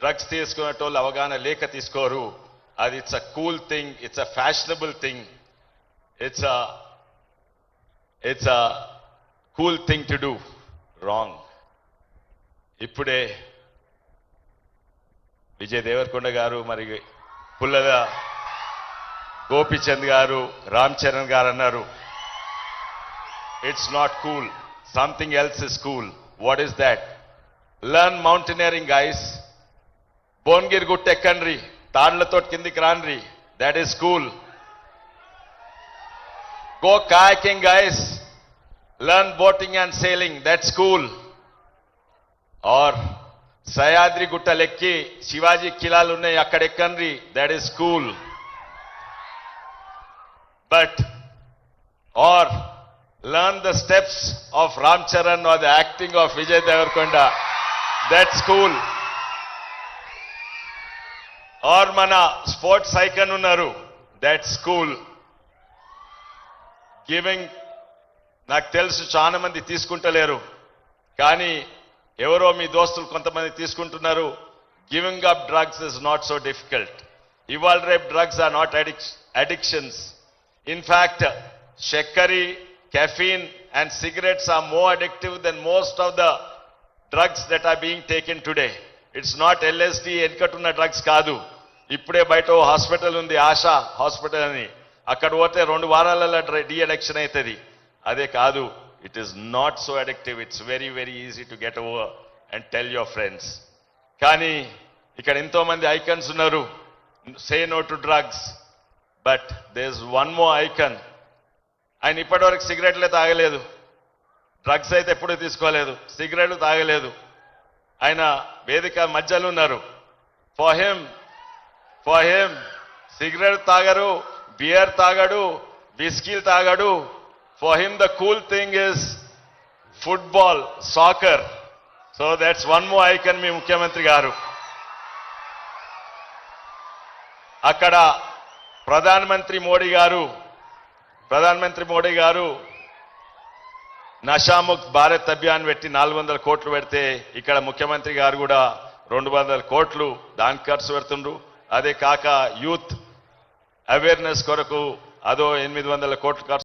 Drugs తీసుకునేటోళ్ళు అవగాహన లేక తీసుకోరు. అది it's a cool thing it's a fashionable thing it's a it's a cool thing to do wrong ఇప్పుడే విజయ్ దేవరకొండ గారు మరి పుల్లల గోపిచంద్ గారు రామ్ చరణ్ గారు అన్నారు. It's not cool something else is cool what is that learn mountaineering guys Bhuvanagiri గుట్ట ఎక్కండ్రి తాళ్ళతో కిందికి రాన్రి that is cool go kayaking guys learn boating and sailing that's cool or Sahyadri గుట్టలెక్కి Shivaji కిలాలు ఉన్నాయి అక్కడ ఎక్కండ్రి. That is cool but or learn the steps of Ram Charan or the acting of Vijay Deverakonda that's cool or మన sports icon ఉన్నారు. That's cool giving నాకు తెలుసు చాలా మంది తీసుకుంటలేరు. కానీ ఎవరో మీ దోస్తులు కొంతమంది తీసుకుంటున్నారు. Giving up drugs is not so difficult ఇవాళ రేపు drugs are not addictions in fact చక్కరి caffeine and cigarettes are more addictive than most of the drugs that are being taken today it's not LSD ఎన్కటున్న drugs కాదు. ఇప్పుడే బయట ఓ hospital ఉంది ASHA hospital అని. అక్కడ పోతే రెండు వారాలలో డి అడిక్షన్ అవుతుంది అదే కాదు it is not so addictive it's very very easy to get over and tell your friends కానీ ఇక్కడ ఎంతోమంది ఐకన్స్ ఉన్నారు say no to drugs but this one more icon ఆయన ఇప్పటివరకు సిగరెట్లే తాగలేదు. డ్రగ్స్ అయితే ఎప్పుడూ తీసుకోలేదు సిగరెట్లు తాగలేదు. ఆయన వేదిక మధ్యలో ఉన్నారు. For him for him cigarette తాగరు బియర్ తాగడు విస్కీలు తాగడు. For him the cool thing is football soccer. So that's one more icon మీ ముఖ్యమంత్రి గారు. అక్కడ ప్రధానమంత్రి మోడీ గారు ప్రధానమంత్రి మోడీ గారు నషాముక్ భారత్ అభియాన్ పెట్టి నాలుగు వందల కోట్లు పెడితే ఇక్కడ ముఖ్యమంత్రి గారు కూడా రెండు వందల కోట్లు దానికి ఖర్చు పెడుతుండ్రు. అదే కాక యూత్ అవేర్నెస్ కొరకు అదో ఎనిమిది వందల కోట్ల